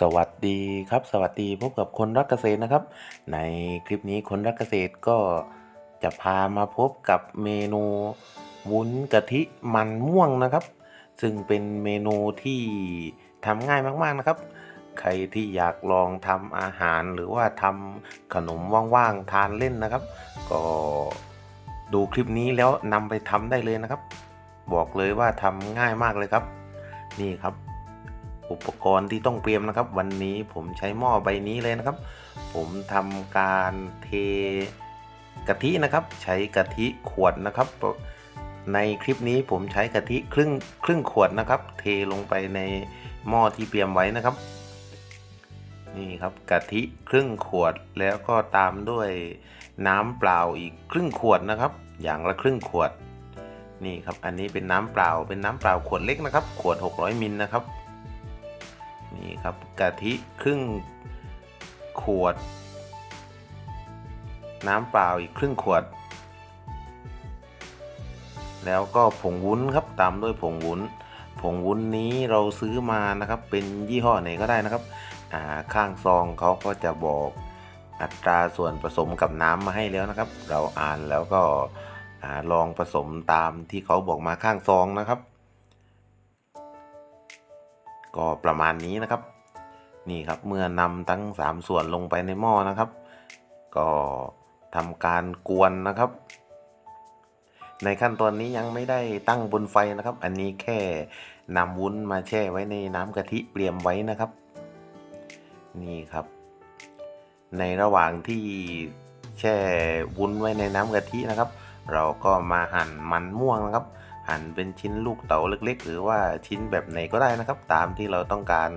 สวัสดีครับ สวัสดีพบกับคนรักเกษตรนะครับ ในคลิปนี้คนรักเกษตรก็จะพามาพบกับเมนูวุ้นกะทิมันม่วงนะครับ ซึ่งเป็นเมนูที่ทำง่ายมากๆนะครับ ใครที่อยากลองทำอาหารหรือว่าทำขนมว่างๆทานเล่นนะครับ ก็ดูคลิปนี้แล้วนำไปทำได้เลยนะครับ บอกเลยว่าทำง่ายมากเลยครับ นี่ครับ อุปกรณ์ที่ต้องเตรียมนะครับ วันนี้ผมใช้หม้อใบนี้เลยนะครับ ผมทำการเทกะทินะครับ ใช้กะทิขวดนะครับ ในคลิปนี้ผมใช้กะทิครึ่งครึ่งขวดนะครับ เทลงไปในหม้อที่เตรียมไว้นะครับ นี่ครับกะทิครึ่งขวดแล้วก็ตามด้วยน้ำเปล่าอีกครึ่งขวดนะครับ อย่างละครึ่งขวดนี่ครับ อันนี้เป็นน้ำเปล่า เป็นน้ำเปล่าขวดเล็กนะครับ ขวด 600มิลนะครับ นี่ครับกะทิครึ่งขวด น้ำเปล่าอีกครึ่งขวด แล้วก็ผงวุ้นครับตามด้วยผงวุ้น ผงวุ้นนี้เราซื้อมานะครับ เป็นยี่ห้อไหนก็ได้นะครับข้างซองเขาก็จะบอกอัตราส่วนผสมกับน้ำมาให้แล้วนะครับ เราอ่านแล้วก็อลองผสมตามที่เขาบอกมาข้างซองนะครับ ก็ประมาณนี้นะครับ นี่ครับเมื่อนำทั้ง 3 ส่วนลงไปในหม้อนะครับ ก็ทำการกวนนะครับ ในขั้นตอนนี้ยังไม่ได้ตั้งบนไฟนะครับ อันนี้แค่นำวุ้นมาแช่ไว้ในน้ำกะทิเตรียมไว้นะครับ นี่ครับ ในระหว่างที่แช่วุ้นไว้ในน้ำกะทินะครับ เราก็มาหั่นมันม่วงนะครับ หั่นเป็นชิ้นลูกเต๋าเล็ก ๆ หรือว่าชิ้นแบบไหนก็ได้นะครับ ตามที่เราต้องการ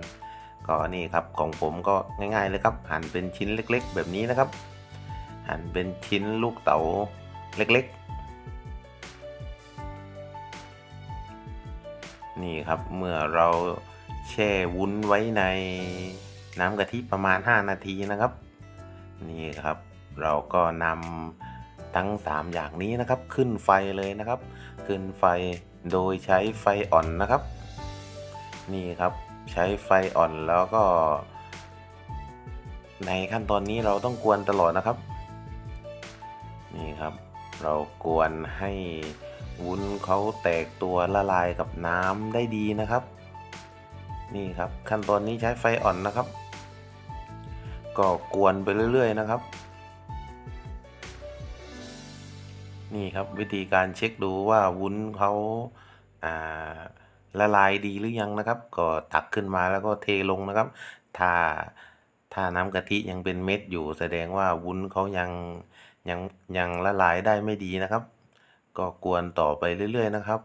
ก็นี่ครับของผมก็ง่าย ๆ เลยครับ หั่นเป็นชิ้นเล็ก ๆ แบบนี้นะครับ หั่นเป็นชิ้นลูกเต๋าเล็ก ๆ นี่ครับเมื่อเราแช่วุ้นไว้ในน้ำกะทิประมาณ 5 นาทีนะครับ นี่ครับ เราก็นำ ทั้ง 3 อย่างนี้นะครับ ขึ้นไฟเลยนะครับ ขึ้นไฟโดยใช้ไฟอ่อนนะครับ นี่ครับใช้ไฟอ่อนแล้วก็ ในขั้นตอนนี้เราต้องกวนตลอดนะครับ นี่ครับ เรากวนให้วุ้นเขาแตกตัวละลายกับน้ำได้ดีนะครับ นี่ครับขั้นตอนนี้ใช้ไฟอ่อนนะครับ ก็กวนไปเรื่อย ๆ นะครับ นี่ครับวิธีการเช็คดูว่าวุ้นเขาละลายดีหรือยังนะครับ ก็ตักขึ้นมาแล้วก็เทลงนะครับ ถ้าถ้าน้ำกะทิยังเป็นเม็ดอยู่ แสดงว่าวุ้นเขายังยังยังละลายได้ไม่ดีนะครับ ก็กวนต่อไปเรื่อย ๆ นะครับ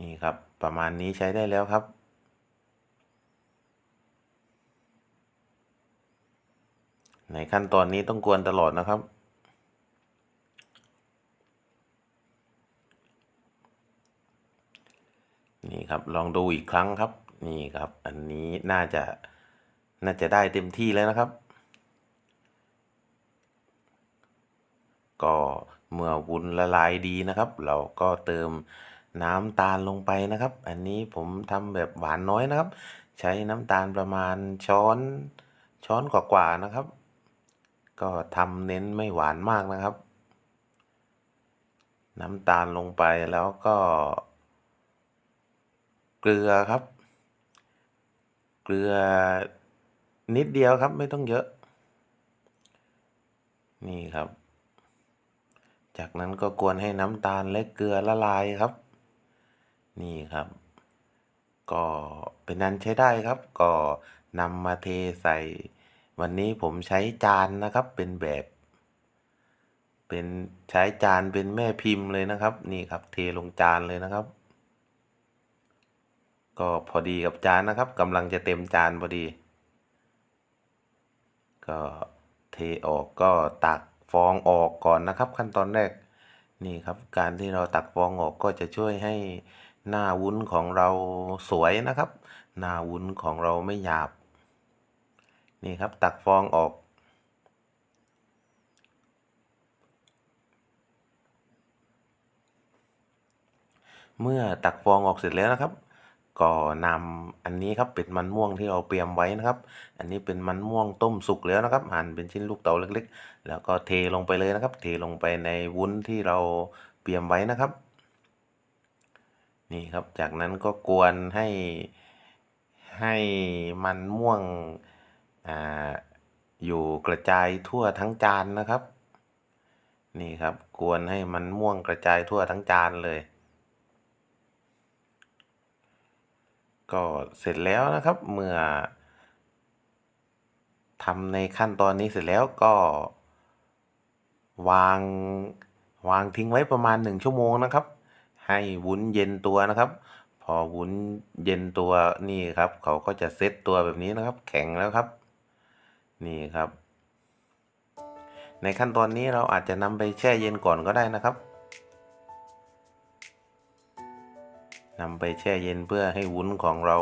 นี่ครับประมาณนี้ใช้ได้แล้วครับในขั้นตอนนี้ต้องกวนตลอดนะครับ ครับ ลองดูอีกครั้งครับ นี่ครับ อันนี้น่าจะน่าจะได้เต็มที่แล้วนะครับ ก็เมื่อวุ้นละลายดีนะครับ เราก็เติมน้ำตาลลงไปนะครับ อันนี้ผมทำแบบหวานน้อยนะครับ ใช้น้ำตาลประมาณช้อนช้อนกว่าๆนะครับ ก็ทำเน้นไม่หวานมากนะครับ น้ำตาลลงไปแล้วก็ เกลือครับ เกลือนิดเดียวครับไม่ต้องเยอะ นี่ครับ จากนั้นก็กวนให้น้ำตาลและเกลือละลายครับ นี่ครับ ก็เป็นนั้นใช้ได้ครับ ก็นำมาเทใส่ วันนี้ผมใช้จานนะครับเป็นแบบ เป็นใช้จานเป็นแม่พิมพ์เลยนะครับ นี่ครับ เทลงจานเลยนะครับ ก็พอดีกับจานนะครับกำลังจะเต็มจานพอดี ก็เทออกก็ตักฟองออกก่อนนะครับ ขั้นตอนแรกนี่ครับ การที่เราตักฟองออกก็จะช่วยให้หน้าวุ้นของเราสวยนะครับ หน้าวุ้นของเราไม่หยาบ นี่ครับตักฟองออกเมื่อตักฟองออกเสร็จแล้วนะครับ ก็นำอันนี้ครับเป็นมันม่วงที่เราเตรียมไว้นะครับ อันนี้เป็นมันม่วงต้มสุกแล้วนะครับหั่นเป็นชิ้นลูกเต๋าเล็กๆ แล้วก็เทลงไปเลยนะครับ เทลงไปในวุ้นที่เราเตรียมไว้นะครับ นี่ครับจากนั้นก็กวนให้ให้มันม่วงอ่าอยู่กระจายทั่วทั้งจานนะครับ นี่ครับกวนให้มันม่วงกระจายทั่วทั้งจานเลย ก็เสร็จแล้วนะครับเมื่อทำในขั้นตอนนี้เสร็จแล้วก็ วางวางทิ้งไว้ประมาณ 1 ชั่วโมงนะครับ ให้วุ้นเย็นตัวนะครับ พอวุ้นเย็นตัวนี่ครับ เขาก็จะเซตตัวแบบนี้นะครับ แข็งแล้วครับ นี่ครับ ในขั้นตอนนี้เราอาจจะนำไปแช่เย็นก่อนก็ได้นะครับ นำไปแช่เย็นเพื่อให้วุ้นของเรา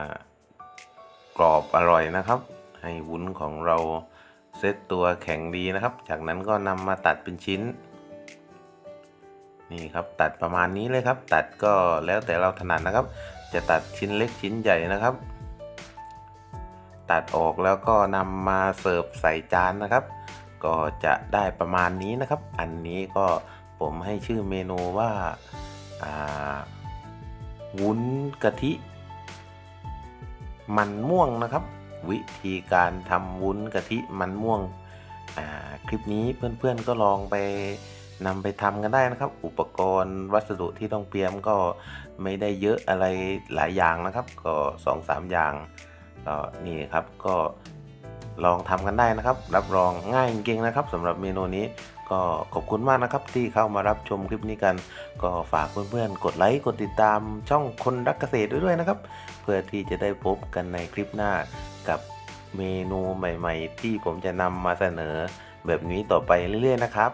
ากรอบอร่อยนะครับ ให้วุ้นของเราเซตตัวแข็งดีนะครับ จากนั้นก็นำมาตัดเป็นชิ้น นี่ครับตัดประมาณนี้เลยครับ ตัดก็แล้วแต่เราถนัดนะครับ จะตัดชิ้นเล็กชิ้นใหญ่นะครับ ตัดออกแล้วก็นำมาเสิร์ฟใส่จานนะครับ ก็จะได้ประมาณนี้นะครับ อันนี้ก็ผมให้ชื่อเมนูว่า วุ้นกะทิ มันม่วงนะครับ วิธีการทำวุ้นกะทิมันม่วงคลิปนี้เพื่อนๆก็ลองไปนำไปทำกันได้นะครับ อุปกรณ์วัสดุที่ต้องเตรียมก็ไม่ได้เยอะอะไรหลายอย่างนะครับ ก็สองสามอย่างก็นี่ครับก็ลองทำกันได้นะครับ รับรองง่ายจริงๆนะครับสำหรับเมนูนี้ ก็ขอบคุณมากนะครับที่เข้ามารับชมคลิปนี้กัน ก็ฝากเพื่อนๆ กดไลค์กดติดตามช่องคนรักเกษตรด้วยนะครับ เพื่อที่จะได้พบกันในคลิปหน้ากับเมนูใหม่ ๆ ที่ผมจะนำมาเสนอแบบนี้ต่อไปเรื่อยๆนะครับ